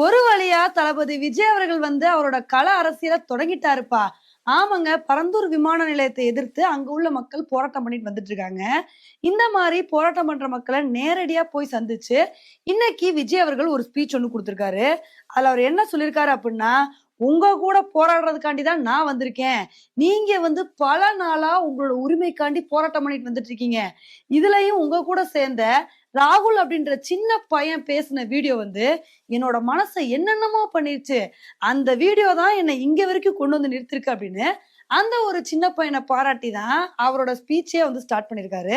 ஒரு வழியா தளபதி விஜய் அவர்கள் வந்து அவரோட கள அரசியலை தொடங்கிட்டாருப்பா. ஆமாங்க பரந்தூர் விமான நிலையத்தை எதிர்த்து அங்க உள்ள மக்கள் போராட்டம் பண்ணிட்டு வந்துட்டு இருக்காங்க. இந்த மாதிரி போராட்டம் பண்ற மக்களை நேரடியா போய் சந்திச்சு இன்னைக்கு விஜய் அவர்கள் ஒரு ஸ்பீச் ஒன்று கொடுத்திருக்காரு. அதுல அவர் என்ன சொல்லியிருக்காரு அப்படின்னா உங்க கூட போராடுறதுக்காண்டி தான் நான் வந்திருக்கேன். நீங்க வந்து பல நாளா உங்களோட உரிமைக்காண்டி போராட்டம் பண்ணிட்டு வந்துட்டு இருக்கீங்க. இதுலயும் உங்க கூட சேர்ந்த ராகுல் அப்படின்ற சின்ன பையன் பேசின வீடியோ வந்து என்னோட மனசை என்னென்னமோ பண்ணிருச்சு. அந்த வீடியோ தான் என்னை இங்க வரைக்கும் கொண்டு வந்து நிறுத்திருக்கு அப்படின்னு அந்த ஒரு சின்ன பையனை பாராட்டி தான் அவரோட ஸ்பீச்சே வந்து ஸ்டார்ட் பண்ணியிருக்காரு.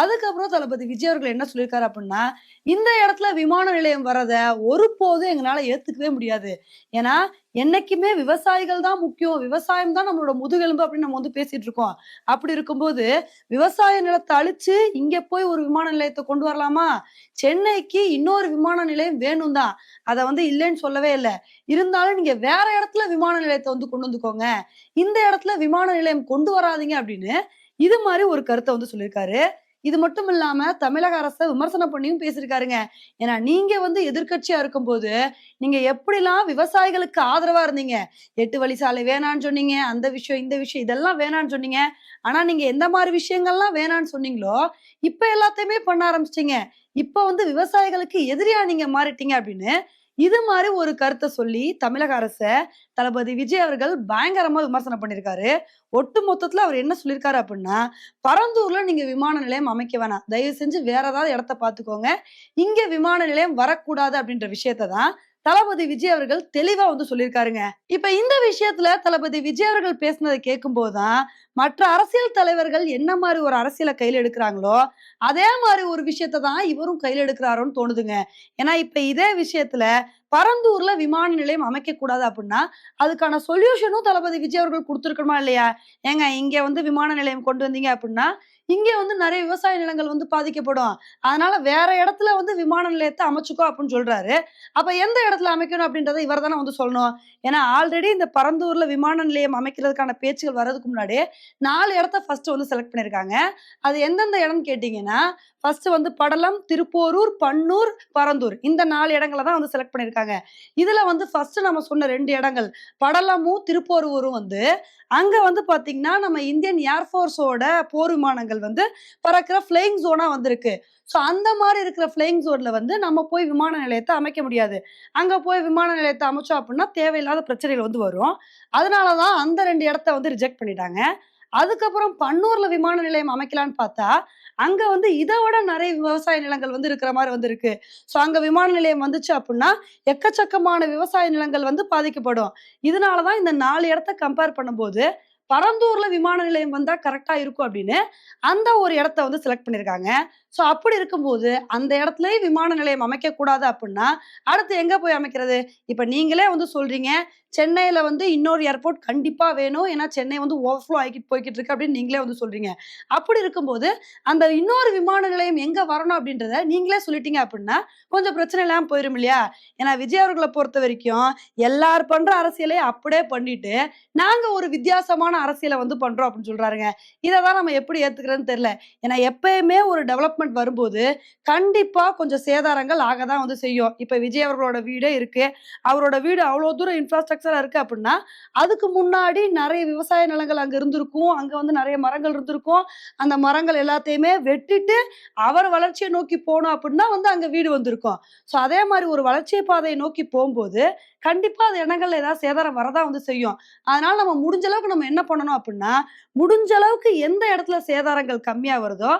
அதுக்கப்புறம் தளபதி விஜய் அவர்கள் என்ன சொல்லியிருக்காரு அப்படின்னா இந்த இடத்துல விமான நிலையம் வரத ஒருபோதும் எங்களால ஏத்துக்கவே முடியாது. ஏன்னா என்னைக்குமே விவசாயிகள் தான் முக்கியம் விவசாயம் தான் நம்மளோட முதுகெலும்பு அப்படின்னு நம்ம வந்து பேசிட்டு இருக்கோம். அப்படி இருக்கும்போது விவசாய நிலத்தை அழிச்சு இங்க போய் ஒரு விமான நிலையத்தை கொண்டு வரலாமா? சென்னைக்கு இன்னொரு விமான நிலையம் வேணும் தான். அதை வந்து இல்லைன்னு சொல்லவே இல்லை. இருந்தாலும் நீங்க வேற இடத்துல விமான நிலையத்தை வந்து கொண்டு வந்துக்கோங்க. இந்த இடத்துல விமான நிலையம் கொண்டு வராதீங்க அப்படின்னு இது மாதிரி ஒரு கருத்தை வந்து சொல்லியிருக்காரு. இது மட்டும் இல்லாம தமிழக அரசை விமர்சனம் பண்ணியும் பேசியிருக்காருங்க. ஏன்னா நீங்க வந்து எதிர்க்கட்சியா இருக்கும்போது நீங்க எப்படிலாம் விவசாயிகளுக்கு ஆதரவா இருந்தீங்க? எட்டு வழி சாலை வேணான்னு சொன்னீங்க அந்த விஷயம் இந்த விஷயம் இதெல்லாம் வேணான்னு சொன்னீங்க. ஆனா நீங்க எந்த மாதிரி விஷயங்கள்லாம் வேணான்னு சொன்னீங்களோ இப்ப எல்லாத்தையுமே பண்ண ஆரம்பிச்சிட்டீங்க. இப்ப வந்து விவசாயிகளுக்கு எதிரியா நீங்க மாறிட்டீங்க அப்படின்னு இது மாதிரி ஒரு கருத்தை சொல்லி தமிழக அரச தளபதி விஜய் அவர்கள் பயங்கரமா விமர்சனம் பண்ணியிருக்காரு ஒட்டு மொத்தத்துல அவர் என்ன சொல்லியிருக்காரு அப்படின்னா பரந்தூர்ல நீங்க விமான நிலையம் அமைக்க வேணாம். தயவு செஞ்சு வேற ஏதாவது இடத்த பாத்துக்கோங்க இங்க விமான நிலையம் வரக்கூடாது அப்படின்ற விஷயத்தை தான் தளபதி விஜய் அவர்கள் தெளிவா வந்து சொல்லியிருக்காருங்க. இப்ப இந்த விஷயத்துல தளபதி விஜய் அவர்கள் பேசினதை கேட்கும் போதுதான் மற்ற அரசியல் தலைவர்கள் என்ன மாதிரி ஒரு அரசியலை கையில் எடுக்கிறாங்களோ அதே மாதிரி ஒரு விஷயத்த தான் இவரும் கையில் எடுக்கிறாரோன்னு தோணுதுங்க. ஏன்னா இப்ப இதே விஷயத்துல பரந்தூர்ல விமான நிலையம் அமைக்க கூடாது அப்படின்னா அதுக்கான சொல்யூஷனும் தளபதி விஜய் அவர்கள் கொடுத்துருக்கணுமா இல்லையா? ஏங்க இங்க வந்து விமான நிலையம் கொண்டு வந்தீங்க அப்படின்னா இங்கே வந்து நிறைய விவசாய நிலங்கள் வந்து பாதிக்கப்படும். அதனால வேற இடத்துல வந்து விமான நிலையத்தை அமைச்சுக்கோ அப்படின்னு சொல்றாரு. அப்ப எந்த இடத்துல அமைக்கணும் அப்படின்றத இவர் தானே வந்து சொல்லணும். ஏன்னா ஆல்ரெடி இந்த பரந்தூர்ல விமான நிலையம் அமைக்கிறதுக்கான பேச்சுகள் வர்றதுக்கு முன்னாடி நாலு இடத்த ஃபர்ஸ்ட் வந்து செலக்ட் பண்ணியிருக்காங்க. அது எந்தெந்த இடம்னு கேட்டிங்கன்னா ஃபர்ஸ்ட் வந்து படலம் திருப்போரூர் பன்னூர் பரந்தூர். இந்த நாலு இடங்களை தான் வந்து செலக்ட் பண்ணியிருக்காங்க. இதுல வந்து ஃபர்ஸ்ட் நம்ம சொன்ன ரெண்டு இடங்கள் படலமும் திருப்போரூரும் வந்து அங்க வந்து பாத்தீங்கன்னா நம்ம இந்தியன் ஏர்ஃபோர்ஸோட போர் விமானங்கள் வந்து பறக்கிற ஃபிளைங் ஜோனா வந்திருக்கு. ஸோ அந்த மாதிரி இருக்கிற ஃபிளைங் ஜோன்ல வந்து நம்ம போய் விமான நிலையத்தை அமைக்க முடியாது. அங்க போய் விமான நிலையத்தை அமைச்சோம் அப்படின்னா தேவையில்லாத பிரச்சனைகள் வந்து வரும். அதனாலதான் அந்த ரெண்டு இடத்த வந்து ரிஜெக்ட் பண்ணிட்டாங்க. அதுக்கப்புறம் பன்னூர்ல விமான நிலையம் அமைக்கலான்னு பார்த்தா அங்க வந்து இதை விட நிறைய விவசாய நிலங்கள் வந்து இருக்கிற மாதிரி வந்து இருக்கு ஸோ அங்க விமான நிலையம் வந்துச்சு அப்படின்னா எக்கச்சக்கமான விவசாய நிலங்கள் வந்து பாதிக்கப்படும். இதனாலதான் இந்த நாலு இடத்த கம்பேர் பண்ணும்போது பரந்தூர்ல விமான நிலையம் வந்தா கரெக்டா இருக்கும் அப்படின்னு அந்த ஒரு இடத்த வந்து செலக்ட் பண்ணிருக்காங்க. ஸோ அப்படி இருக்கும்போது அந்த இடத்துலயே விமான நிலையம் அமைக்க கூடாது அப்படின்னா அடுத்து எங்க போய் அமைக்கிறது? இப்ப நீங்களே வந்து சொல்றீங்க சென்னையில வந்து இன்னொரு ஏர்போர்ட் கண்டிப்பா வேணும். ஏன்னா சென்னை வந்து ஓவர்ஃப்ளோ ஆகிட்டு போய்கிட்டு இருக்கு அப்படின்னு நீங்களே வந்து சொல்றீங்க. அப்படி இருக்கும்போது அந்த இன்னொரு விமான நிலையம் எங்க வரணும் அப்படின்றத நீங்களே சொல்லிட்டீங்க அப்படின்னா கொஞ்சம் பிரச்சனை இல்லாமல் போயிரும் இல்லையா? ஏன்னா விஜய் அவர்களை பொறுத்த வரைக்கும் எல்லார் பண்ற அரசியலை அப்படியே பண்ணிட்டு நாங்க ஒரு வித்தியாசமான அரசியலை வந்து பண்றோம் அப்படின்னு சொல்றாருங்க. இதை தான் நம்ம எப்படி ஏத்துக்கிறதுன்னு தெரியல. ஏன்னா எப்பயுமே ஒரு டெவலப்மெண்ட் வரும்போது கண்டிப்பா கொஞ்சம் சேதாரங்கள் ஆக தான் வந்து செய்யும். இப்ப விஜய் அவர்களோட வீடே இருக்கு. அவரோட வீடு அவ்வளோ தூரம் இன்ஃப்ராஸ்ட்ரக்சரா இருக்கு அப்படின்னா அதுக்கு முன்னாடி நிறைய விவசாய நிலங்கள் அங்க இருந்திருக்கும். அங்க வந்து நிறைய மரங்கள் இருந்திருக்கும். அந்த மரங்கள் எல்லாத்தையுமே வெட்டிட்டு அவர் வளர்ச்சியை நோக்கி போனோம் அப்படின்னா வந்து அங்க வீடு வந்திருக்கும். ஸோ அதே மாதிரி ஒரு வளர்ச்சி பாதையை நோக்கி போகும்போது கண்டிப்பாக அது இடங்கள்ல ஏதாவது சேதாரம் வரதான் வந்து செய்யும். அதனால நம்ம முடிஞ்ச அளவுக்கு நம்ம என்ன பண்ணணும் அப்படின்னா முடிஞ்ச அளவுக்கு எந்த இடத்துல சேதாரங்கள் கம்மியாக வருதோ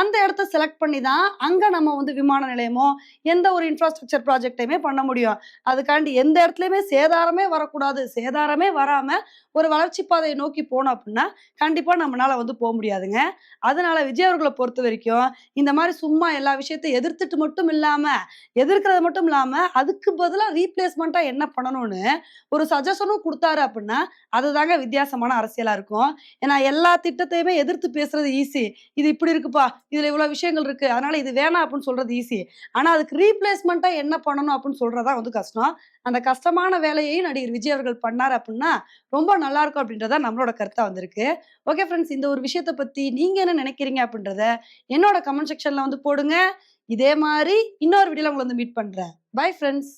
அந்த இடத்த செலக்ட் பண்ணி தான் அங்கே நம்ம வந்து விமான நிலையமோ எந்த ஒரு இன்ஃப்ராஸ்ட்ரக்சர் ப்ராஜெக்டையுமே பண்ண முடியும். அதுக்காண்டி எந்த இடத்துலையுமே சேதாரமே வரக்கூடாது. சேதாரமே வராமல் ஒரு வளர்ச்சி பாதையை நோக்கி போனோம் அப்படின்னா கண்டிப்பாக நம்மளால வந்து போக முடியாதுங்க. அதனால விஜய் அவர்களை பொறுத்த வரைக்கும் இந்த மாதிரி சும்மா எல்லா விஷயத்தையும் எதிர்த்துட்டு மட்டும் இல்லாமல் எதிர்க்கிறது மட்டும் இல்லாமல் அதுக்கு பதிலாக ரீப்ளேஸ்மெண்ட்டாக என்ன பண்ணணும்னு ஒரு சஜஷனும் கொடுத்தாரு அப்படின்னா அதுதாங்க வித்தியாசமான அரசியலா இருக்கும். ஏன்னா எல்லா திட்டத்தையுமே எதிர்த்து பேசுறது ஈஸி இது இப்படி இருக்குப்பா இதுல இவ்வளவு விஷயங்கள் இருக்கு அதனால இது வேணாம் அப்படின்னு சொல்றது ஈஸி ஆனா அதுக்கு ரீப்ளேஸ்மெண்ட்டா என்ன பண்ணணும் அப்படின்னு சொல்றதா வந்து கஷ்டம். அந்த கஷ்டமான வேலையை நடிகர் விஜய் அவர்கள் பண்ணார் அப்படின்னா ரொம்ப நல்லா இருக்கும் அப்படின்றதா நம்மளோட கருத்தா வந்திருக்கு. ஓகே ஃப்ரெண்ட்ஸ் இந்த ஒரு விஷயத்த பத்தி நீங்க என்ன நினைக்கிறீங்க அப்படின்றத என்னோட கமெண்ட் செக்ஷன்ல வந்து போடுங்க. இதே மாதிரி இன்னொரு வீடியோல உங்களை வந்து மீட் பண்றேன். Bye friends